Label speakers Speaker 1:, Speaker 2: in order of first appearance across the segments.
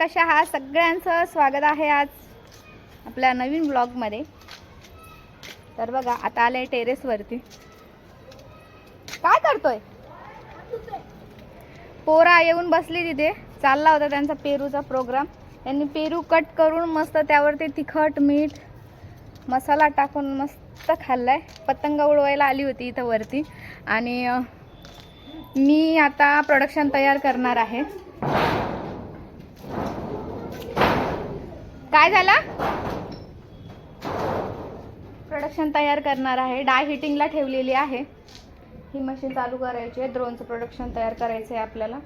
Speaker 1: कशा आहात? सगळ्यांचं स्वागत आहे आज आपल्या नवीन ब्लॉगमध्ये. तर बघा आता आले टेरेसवरती. काय करतोय? पोरा येऊन बसली तिथे. चालला होता त्यांचा पेरूचा प्रोग्राम. त्यांनी पेरू कट करून मस्त त्यावरती तिखट मीठ मसाला टाकून मस्त खाल्लाय. पतंग उडवायला आली होती इथं वरती. आणि मी आता प्रोडक्शन तयार करणार आहे. काय झाला? प्रोडक्शन तयार करणार आहे. डाय हिटिंगला ठेवलेली आहे. ही मशीन चालू करायची आहे. ड्रोनचं प्रोडक्शन तयार करायचं आहे आपल्याला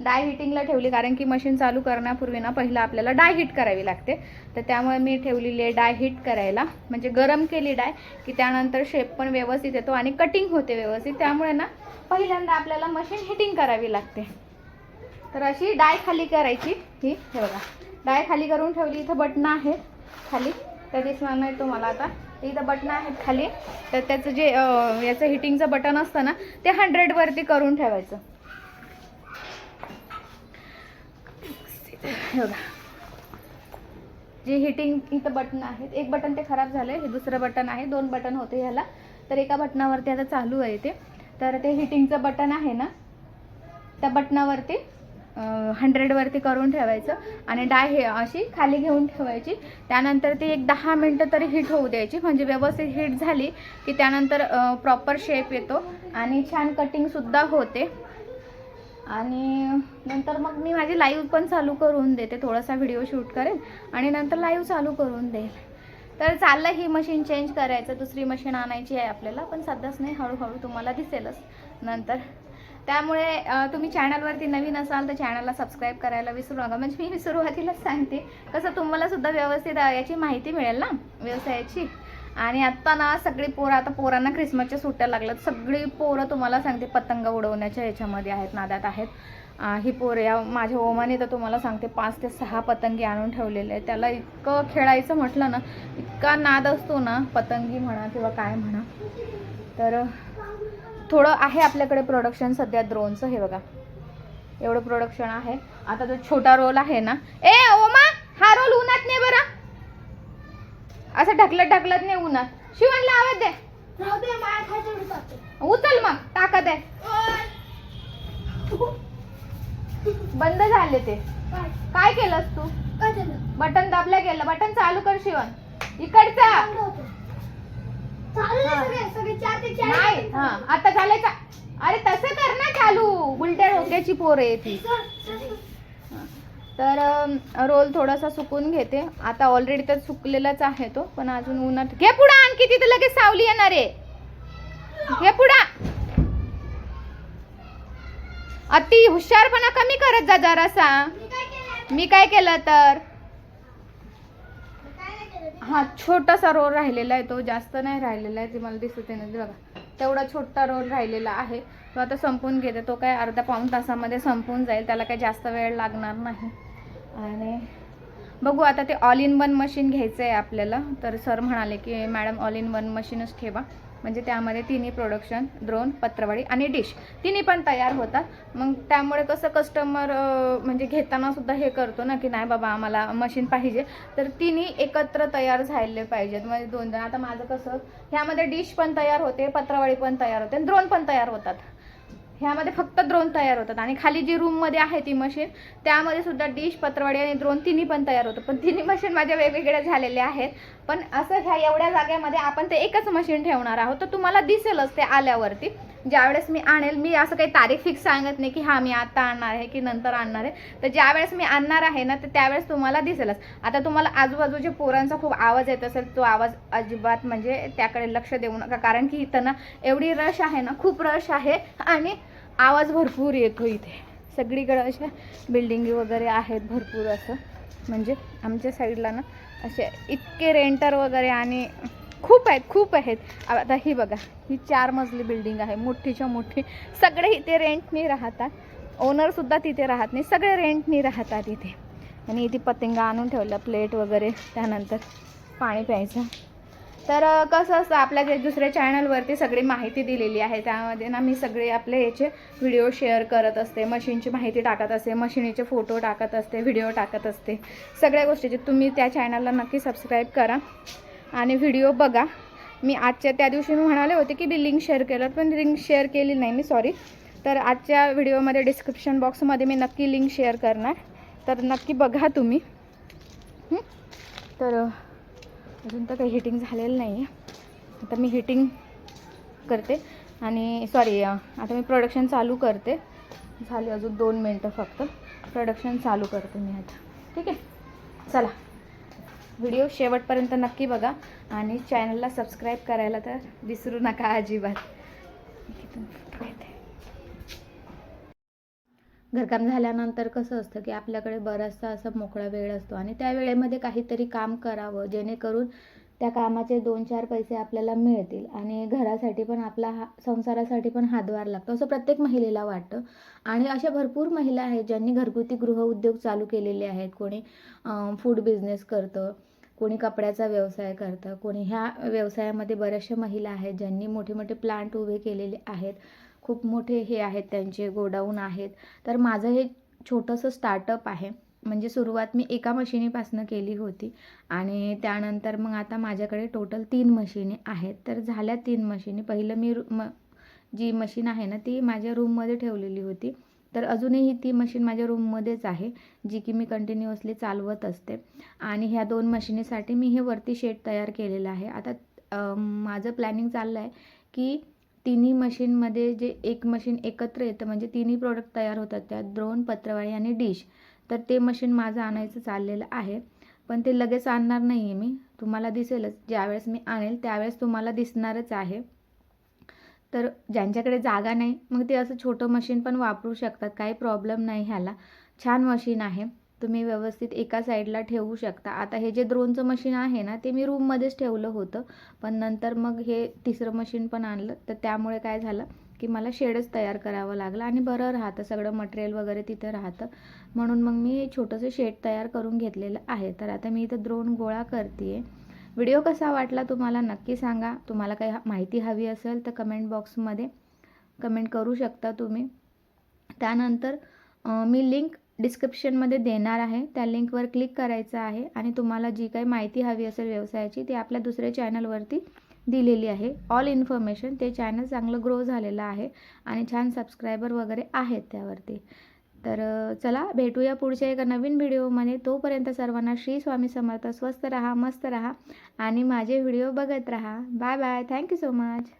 Speaker 1: डाय हिटिंगला ठेवली कारण की मशीन चालू करण्यापूर्वी ना पहिलं आपल्याला डाय हिट करावी लागते. तर त्यामुळे मी ठेवलेली आहे डाय हिट करायला. म्हणजे गरम केली डाय की त्यानंतर शेप पण व्यवस्थित येतो आणि कटिंग होते व्यवस्थित. त्यामुळे ना पहिल्यांदा आपल्याला मशीन हिटिंग करावी लागते. तर अशी डाय खाली करायची. ही हे बघा. डाय खाली करून ठेवली इथं बटणं आहेत खाली. तर दिसणार नाही तुम्हाला आता. इथं बटणं आहेत खाली. तर त्याचं जे याचं हिटिंगचं बटन असतं ना ते हंड्रेडवरती करून ठेवायचं. हे बघा. जे हिटिंग इथं बटन आहेत एक बटन ते खराब झालं हे दुसरं बटन आहे दोन बटन होते ह्याला. तर एका बटनावरती आता चालू आहे ते. तर ते हिटिंगचं बटन आहे ना त्या बटनावरती हंड्रेडवरती करून ठेवायचं आणि डाय हे अशी खाली घेऊन ठेवायची. त्यानंतर ती एक दहा मिनटं तरी हिट होऊ द्यायची. म्हणजे व्यवस्थित हिट झाली की त्यानंतर प्रॉपर शेप येतो आणि छान कटिंगसुद्धा होते. आणि नंतर मग मी माझी लाईव्ह पण चालू करून देते. थोडासा व्हिडिओ शूट करेन आणि नंतर लाईव्ह चालू करून देईल. तर चाललं ही मशीन चेंज करायचं. दुसरी मशीन आणायची आहे आपल्याला. पण सध्याच नाही. हळूहळू तुम्हाला दिसेलच. नंतर त्यामुळे तुम्ही चॅनलवरती नवीन असाल तर चॅनलला सबस्क्राईब करायला विसरू नका. म्हणजे मी सुरुवातीलाच सांगते. कसं तुम्हाला सुद्धा व्यवस्थित याची माहिती मिळेल ना व्यवसायाची. आणि आत्ता ना सगळी पोरं आता पोरांना ख्रिसमसच्या सुट्ट्या लागल्यात. सगळी पोरं तुम्हाला सांगते पतंग उडवण्याच्या ह्याच्यामध्ये आहेत नादात आहेत. ही पोरं या माझ्या ओमाने तर तुम्हाला सांगते पाच ते सहा पतंगी आणून ठेवलेले आहेत. त्याला इतकं खेळायचं म्हटलं ना इतका नाद असतो ना पतंगी म्हणा किंवा काय म्हणा. तर थोडं आहे आपल्याकडे प्रोडक्शन सध्या ड्रोनचं हे बघा. एवढं प्रोडक्शन आहे. आता जो छोटा रोल आहे ना. ए ओमा हा रोल उन्हात नाही बरं. असं ढकलत ढकलत नाही उन्हात. शिवणला आवाज दे. उचल मग ताकद आहे. बंद झाले ते.
Speaker 2: काय?
Speaker 1: केलंस तू? बटन दाबलं गेलं. बटन चालू कर शिवण. इकडचा. नाही हा. आता झाले का अरे तसं कर ना चालू. उलट्या डोक्याची पोर आहे ती. तर रोल थोडासा सुकून घेते. आता ऑलरेडी तर सुकलेलाच आहे तो पण अजून उन्हात घे पुढा आणखी तिथे लगेच सावली येणार आहे. घे पुढा. अति हुशारपणा कमी करत जा जरासा.
Speaker 2: मी काय केलं?
Speaker 1: मी काय केलं तर. हा छोटासा रोल राहिलेला आहे तो जास्त नाही राहिलेला आहे ते मला दिसत आहे ना ते बघा. तेवढा छोटा रोल राहिलेला आहे. तो आता संपून घेते तो काय अर्धा पाऊण तासामध्ये संपून जाईल त्याला काही जास्त वेळ लागणार नाही. आणि बघू आता ते ऑल इन वन मशीन घ्यायचं आहे आपल्याला. तर सर म्हणाले की मॅडम ऑल इन वन मशीनच ठेवा. म्हणजे त्यामध्ये तिन्ही प्रोडक्शन ड्रोन पत्रवाडी आणि डिश तिन्ही पण तयार होतात. मग त्यामुळे कसं कस्टमर म्हणजे घेताना सुद्धा हे करतो ना की नाही बाबा आम्हाला मशीन पाहिजे. तर तिन्ही एकत्र तयार झाले पाहिजेत. म्हणजे दोन जण. आता माझं कसं ह्यामध्ये डिश पण तयार होते पत्रावळी पण तयार होते ड्रोन पण तयार होतात. ह्यामध्ये फक्त द्रोण तयार होतात. आणि खाली जी रूममध्ये आहे ती मशीन त्यामध्ये सुद्धा डिश पत्रवाडी आणि द्रोण तिन्ही पण तयार होतं. पण तिन्ही मशीन माझ्या वेगवेगळ्या झालेल्या आहेत. पण असं ह्या एवढ्या जागेमध्ये आपण ते एकच मशीन ठेवणार आहोत. तर तुम्हाला दिसेलच ते आल्यावरती. ज्यावेळेस मी आणेल मी असं काही तारीख फिक्स सांगत नाही की हा मी आता आणणार आहे की नंतर आणणार आहे. तर ज्यावेळेस मी आणणार आहे ना तर त्यावेळेस तुम्हाला दिसेलच. आता तुम्हाला आजूबाजूच्या पोरांचा खूप आवाज येत असेल तो आवाज अजिबात म्हणजे त्याकडे लक्ष देऊ नका. कारण की इथं ना एवढी रश आहे ना खूप रश आहे. आणि आवाज भरपूर येतो इथे. सगळीकडं अशा बिल्डिंगी वगैरे आहेत भरपूर असं. म्हणजे आमच्या साईडला ना असे इतके रेंटर वगैरे आणि खूप आहेत खूप आहेत. आता ही बघा ही चार मजली बिल्डिंग आहे. मोठीच्या मोठी सगळे इथे रेंटनी राहतात. ओनरसुद्धा तिथे राहत नाही. सगळे रेंटनी राहतात इथे. आणि इथे पतंगा आणून ठेवलं प्लेट वगैरे. त्यानंतर पाणी प्यायचं. तर कसं असतं आपल्या जे दुसऱ्या चॅनलवरती सगळी माहिती दिलेली आहे त्यामध्ये ना मी सगळे आपले याचे व्हिडिओ शेअर करत असते मशीनची माहिती टाकत असते मशीनीचे फोटो टाकत असते व्हिडिओ टाकत असते. सगळ्या गोष्टीचे तुम्ही त्या चॅनलला नक्की सबस्क्राईब करा आणि व्हिडिओ बघा. मी आजच्या त्या दिवशी मी म्हणाले होते की मी लिंक शेअर केलं पण लिंक शेअर केली नाही मी सॉरी. तर आजच्या व्हिडिओमध्ये डिस्क्रिप्शन बॉक्समध्ये मी नक्की लिंक शेअर करणार. तर नक्की बघा तुम्ही. तर अजून तर काही हिटिंग झालेलं नाही आहे आता मी हिटिंग करते. आणि सॉरी आता मी प्रोडक्शन चालू करते. झाले अजून दोन मिनटं फक्त. प्रोडक्शन चालू करते मी आता. ठीक आहे? चला. व्हिडिओ शेवटपर्यंत नक्की बघा. आणि चॅनलला सबस्क्राईब करायला तर विसरू नका अजिबात. इथून आहे घरकाम झाल्यानंतर कसं असतं की आपल्याकडे बराचसा असा मोकळा वेळ असतो आणि त्या वेळेमध्ये काहीतरी काम करावं जेणेकरून त्या कामाचे दोन चार पैसे आपल्याला मिळतील आणि घरासाठी पण आपला हा संसारासाठी पण हातभार लागतो असं प्रत्येक महिलेला वाटतं. आणि अशा भरपूर महिला आहेत ज्यांनी घरगुती गृहउद्योग चालू केलेले आहेत. कोणी फूड बिझनेस करतं कोणी कपड्याचा व्यवसाय करतं कोणी ह्या व्यवसायामध्ये बऱ्याचशा महिला आहेत ज्यांनी मोठे मोठे प्लांट उभे केलेले आहेत. खूप मोठे हे आहेत त्यांचे गोडाऊन आहेत. तर माझं हे छोटंसं स्टार्टअप आहे. म्हणजे सुरुवात मी एका मशिनीपासून केली होती. आणि त्यानंतर मग आता माझ्याकडे टोटल तीन मशिनी आहेत. तर झाल्या तीन मशिनी. पहिलं मी म जी मशीन आहे ना ती माझ्या रूममध्ये ठेवलेली होती. तर अजूनही ती मशीन माझ्या रूममध्येच आहे जी की मी कंटिन्युअसली चालवत असते. आणि ह्या दोन मशिनीसाठी मी हे वरती शेड तयार केलेलं आहे. आता माझं प्लॅनिंग चाललं आहे की तिन्ही मशीनमध्ये जे एक मशीन एकत्र येतं म्हणजे तिन्ही प्रोडक्ट तयार होतात त्यात द्रोण पत्रवाळी आणि डिश तर ते मशीन माझं आणायचं चाललेलं आहे. पण ते लगेच आणणार नाही आहे मी. तुम्हाला दिसेलच. ज्यावेळेस मी आणेल त्यावेळेस तुम्हाला दिसणारच आहे. तर ज्यांच्याकडे जागा नाही मग ते असं छोटं मशीन पण वापरू शकतात. काही प्रॉब्लेम नाही ह्याला. छान मशीन आहे. तुम्ही व्यवस्थित एका साईडला ठेवू शकता. आता हे जे द्रोणचं मशीन आहे ना ते मी रूममध्येच ठेवलं होतं. पण नंतर मग हे तिसरं मशीन पण आणलं. तर त्यामुळे काय झालं की मला शेडच तयार करावं लागलं आणि बरं राहतं. सगळं मटेरियल वगैरे तिथं राहतं. म्हणून मग मी छोटंसं शेड तयार करून घेतलेलं आहे. तर आता मी इथं द्रोण गोळा करते व्हिडिओ कसा वाटला तुम्हाला नक्की सांगा. तुम्हाला काही माहिती हवी असेल तर कमेंट बॉक्समध्ये कमेंट करू शकता तुम्ही. त्यानंतर मी लिंक डिस्क्रिप्शनमध्ये देणार आहे. त्या लिंकवर क्लिक करायचं आहे आणि तुम्हाला जी काही माहिती हवी असेल व्यवसायाची ती आपल्या दुसऱ्या चॅनलवरती दिलेली आहे. ऑल इन्फॉर्मेशन ते चॅनल चांगलं ग्रो झालेलं आहे आणि छान सबस्क्रायबर वगैरे आहेत त्यावरती. तर चला भेटूया पुढच्या एका नवीन व्हिडिओमध्ये तोपर्यंत सर्वांना श्री स्वामी समर्थ. स्वस्त राहा मस्त राहा आणि माझे व्हिडिओ बघत राहा. Bye bye thank you so much